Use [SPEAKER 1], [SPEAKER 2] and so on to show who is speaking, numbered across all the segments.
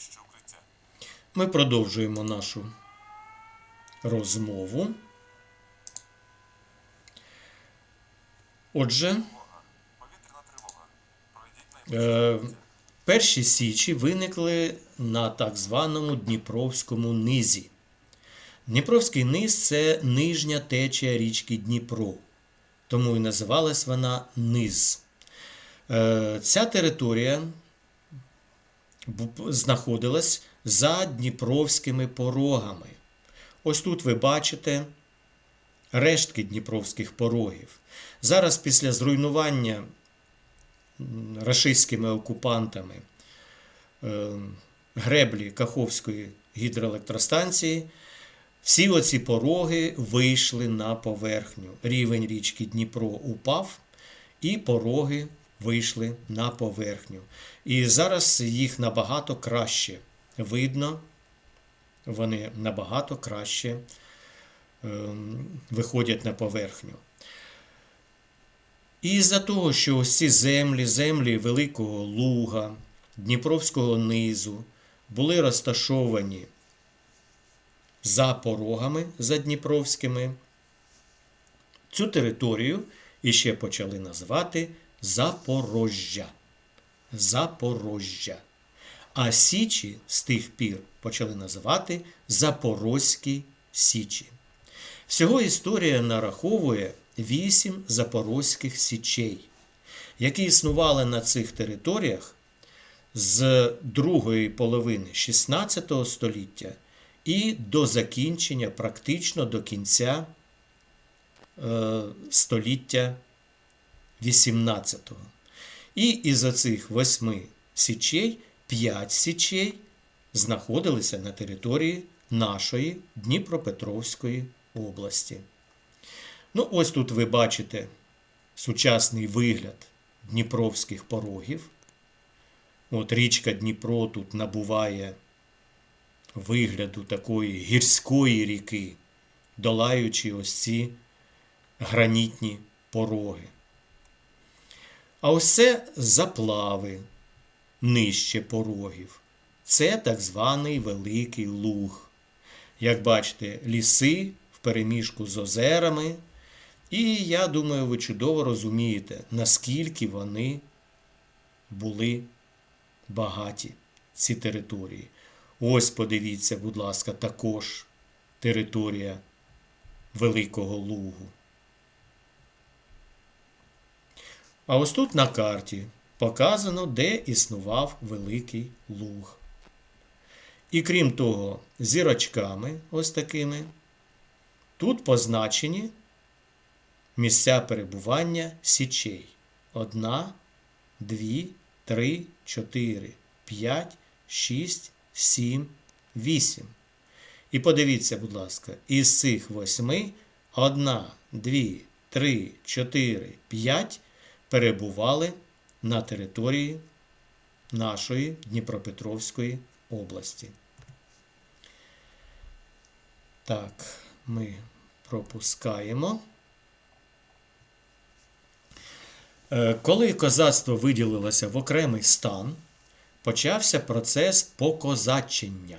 [SPEAKER 1] найближче укриття.
[SPEAKER 2] Ми продовжуємо нашу розмову. Отже. Е, перші січі виникли на так званому Дніпровському низі. Дніпровський низ це нижня течія річки Дніпро, тому і називалась вона Низ. Е, Ця територія знаходилась за Дніпровськими порогами. Ось тут ви бачите рештки Дніпровських порогів. Зараз після зруйнування рашистськими окупантами е, греблі Каховської гідроелектростанції, всі оці пороги вийшли на поверхню. Рівень річки Дніпро упав, і пороги вийшли на поверхню. І зараз їх набагато краще видно, вони набагато краще ем, виходять на поверхню. І за того, що ось ці землі, землі Великого Луга, Дніпровського низу були розташовані за порогами за Дніпровськими, цю територію іще почали називати Запорожжя. Запорожжя. А Січі з тих пір почали називати Запорозькі Січі. Всього історія нараховує вісім запорозьких січей, які існували на цих територіях з другої половини XVI століття і до закінчення, практично до кінця е, століття XVIII. І із оцих восьми січей п'ять січей знаходилися на території нашої Дніпропетровської області. Ну, ось тут ви бачите сучасний вигляд Дніпровських порогів. От річка Дніпро тут набуває вигляду такої гірської ріки, долаючи ось ці гранітні пороги. А це заплави нижче порогів. Це так званий Великий Луг. Як бачите, ліси в переміжку з озерами. І я думаю, ви чудово розумієте, наскільки вони були багаті, ці території. Ось подивіться, будь ласка, також територія Великого Лугу. А ось тут на карті показано, де існував Великий Луг. І крім того, зірочками, ось такими, тут позначені місця перебування січей. Одна, дві, три, чотири, п'ять, шість, сім, вісім. І подивіться, будь ласка, із цих восьми одна, дві, три, чотири, п'ять перебували на території нашої Дніпропетровської області. Так, ми пропускаємо. Е, Коли козацтво виділилося в окремий стан, почався процес покозачення,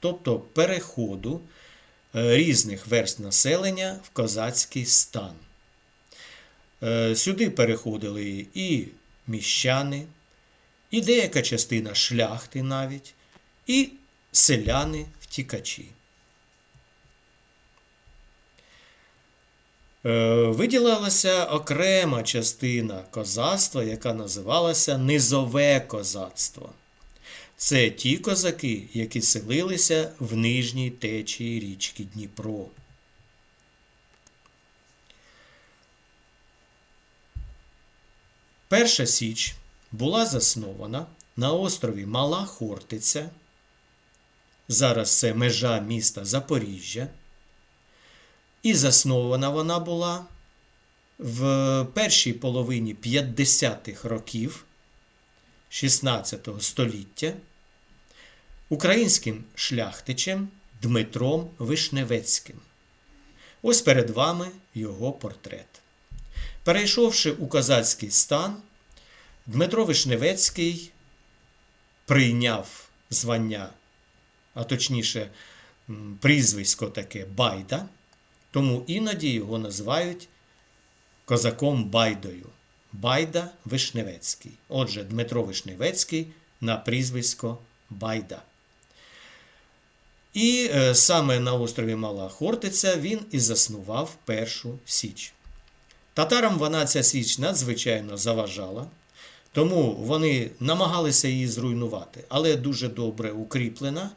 [SPEAKER 2] тобто переходу е, різних верст населення в козацький стан. Е, Сюди переходили і міщани, і деяка частина шляхти навіть, і селяни-втікачі. Е, Виділилася окрема частина козацтва, яка називалася Низове козацтво. Це ті козаки, які селилися в нижній течії річки Дніпро. Перша Січ була заснована на острові Мала Хортиця. Зараз це межа міста Запоріжжя. І заснована вона була в першій половині 50-х років 16 століття українським шляхтичем Дмитром Вишневецьким. Ось перед вами його портрет. Перейшовши у козацький стан, Дмитро Вишневецький прийняв звання, а точніше, прізвисько таке Байда, тому іноді його називають козаком Байдою. Байда Вишневецький. Отже, Дмитро Вишневецький на прізвисько Байда. І е, саме на острові Мала Хортиця він і заснував першу Січ. Татарам вона ця Січ надзвичайно заважала, тому вони намагалися її зруйнувати, але дуже добре укріплена.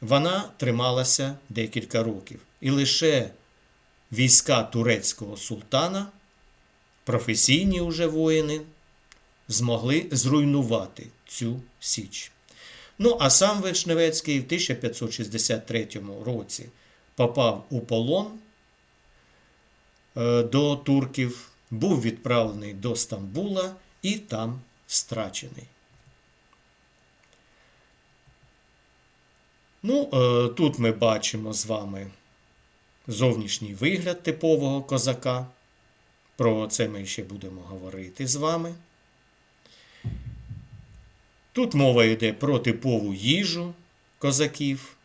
[SPEAKER 2] Вона трималася декілька років. І лише війська турецького султана, професійні уже воїни, змогли зруйнувати цю Січ. Ну, а сам Вишневецький в 1563 році попав у полон до турків, був відправлений до Стамбула і там страчений. Ну, е, тут ми бачимо з вами зовнішній вигляд типового козака. Про це ми ще будемо говорити з вами. Тут мова йде про типову їжу козаків.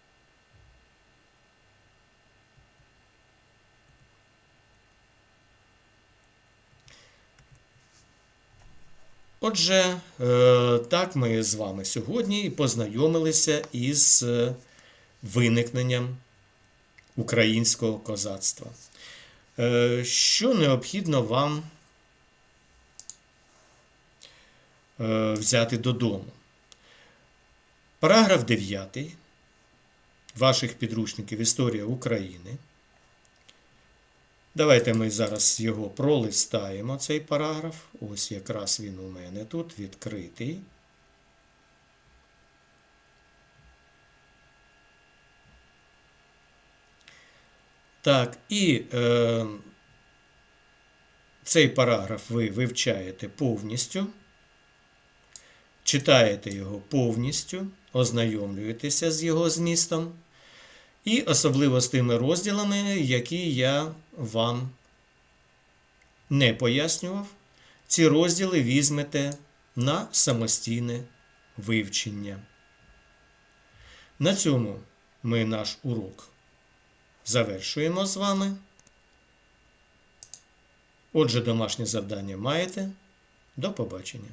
[SPEAKER 2] Отже, е, так ми з вами сьогодні і познайомилися із е, виникненням українського козацтва. Е, Що необхідно вам взяти додому? Параграф 9 ваших підручників Історія України. Давайте ми зараз його пролистаємо, цей параграф. Ось якраз він у мене тут відкритий. Так, і е, цей параграф ви вивчаєте повністю, читаєте його повністю, ознайомлюєтеся з його змістом. І особливо з тими розділами, які я вам не пояснював, ці розділи візьмете на самостійне вивчення. На цьому ми наш урок завершуємо з вами. Отже, домашнє завдання маєте. До побачення.